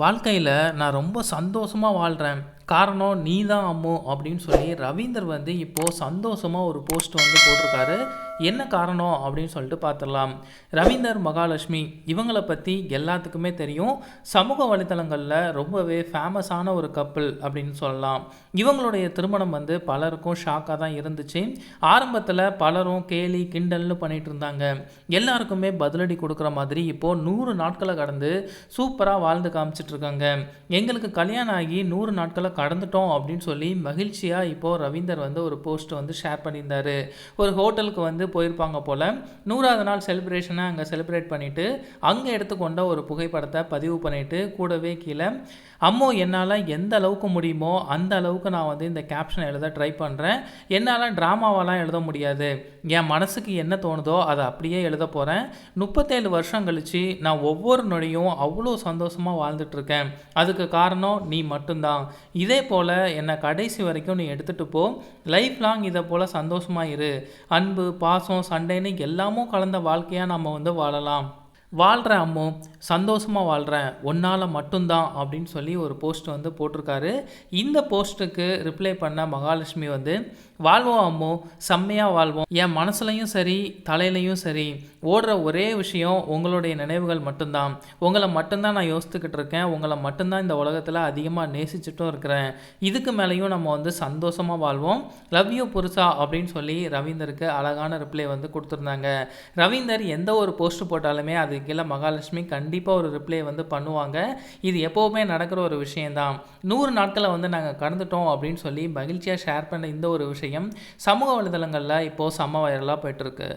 வாழ்க்கையில் நான் ரொம்ப சந்தோஷமாக வாழ்கிறேன் காரணம் நீ தான் அம்மு அப்படின்னு சொல்லி ரவீந்தர் வந்து இப்போது சந்தோஷமாக ஒரு போஸ்ட் வந்து போட்டிருக்காரு. என்ன காரணம் அப்படின்னு சொல்லிட்டு பார்த்துடலாம். ரவீந்தர் மகாலட்சுமி இவங்களை பற்றி எல்லாத்துக்குமே தெரியும். சமூக வலைத்தளங்களில் ரொம்பவே ஃபேமஸான ஒரு கப்பல் அப்படின்னு சொல்லலாம். இவங்களுடைய திருமணம் வந்து பலருக்கும் ஷாக்காக தான் இருந்துச்சு. ஆரம்பத்தில் பலரும் கேலி கிண்டல்னு பண்ணிட்டு இருந்தாங்க. எல்லாருக்குமே பதிலடி கொடுக்குற மாதிரி இப்போது நூறு நாட்களை கடந்து சூப்பராக வாழ்ந்து காமிச்சிட்டு இருக்காங்க. எங்களுக்கு கல்யாணம் ஆகி நூறு நாட்களை கடந்துட்டோம் அப்படின்னு சொல்லி மகிழ்ச்சியாக இப்போது ரவீந்தர் வந்து ஒரு போஸ்ட் வந்து ஷேர் பண்ணியிருந்தார். ஒரு ஹோட்டலுக்கு வந்து போயிருப்பாங்க போல். நூறாவது நாள் செலிப்ரேஷனை அங்கே செலிப்ரேட் பண்ணிவிட்டு அங்கே எடுத்துக்கொண்ட ஒரு புகைப்படத்தை பதிவு பண்ணிவிட்டு கூடவே கீழே அம்மோ என்னால் எந்த அளவுக்கு முடியுமோ அந்த அளவுக்கு நான் வந்து இந்த கேப்ஷனை எழுத ட்ரை பண்ணுறேன் என்னால் ட்ராமாவெல்லாம் எழுத முடியாது. என் மனசுக்கு என்ன தோணுதோ அதை அப்படியே எழுத போகிறேன் முப்பத்தேழு வருஷம் கழித்து நான் ஒவ்வொரு நொடியும் அவ்வளோ சந்தோஷமாக வாழ்ந்துட்டுருக்கேன். அதுக்கு காரணம் நீ மட்டும்தான். இதே போல் என்னை கடைசி வரைக்கும் நீ எடுத்துகிட்டு போ. லைஃப் லாங் இதை போல் சந்தோஷமாக இரு. அன்பு பா பாசம் சண்டைன்னு எல்லாமும் கலந்த வாழ்க்கையாக நம்ம வந்து வாழலாம். வாழ்கிறேன் அம்மோ சந்தோஷமாக வாழ்கிறேன் ஒன்னால் மட்டும்தான் அப்படின்னு சொல்லி ஒரு போஸ்ட் வந்து போட்டிருக்காரு. இந்த போஸ்ட்டுக்கு ரிப்ளை பண்ண மகாலட்சுமி வந்து வாழ்வோம் அம்மோ செம்மையாக வாழ்வோம். என் மனசுலையும் சரி தலையிலையும் சரி ஓடுற ஒரே விஷயம் உங்களுடைய நினைவுகள் மட்டும்தான். உங்களை மட்டும்தான் நான் யோசித்துக்கிட்டு இருக்கேன். உங்களை மட்டும்தான் இந்த உலகத்தில் அதிகமாக நேசிச்சுட்டும் இருக்கிறேன். இதுக்கு மேலேயும் நம்ம வந்து சந்தோஷமாக வாழ்வோம். லவ் யூ புருஷா அப்படின்னு சொல்லி ரவீந்தருக்கு அழகான ரிப்ளை வந்து கொடுத்துருந்தாங்க. ரவீந்தர் எந்த ஒரு போஸ்ட் போட்டாலுமே அது அது கீழே மகாலட்சுமி கண்டிப்பாக ஒரு ரிப்ளை வந்து பண்ணுவாங்க. இது எப்போவுமே நடக்கிற ஒரு விஷயந்தான் நூறு நாட்களை வந்து நாங்கள் கடந்துட்டோம் அப்படின்னு சொல்லி மகிழ்ச்சியாக ஷேர் பண்ண இந்த ஒரு விஷயம் சமூக வலைதளங்களில் இப்போது செம்ம வைரலாக போயிட்டுருக்கு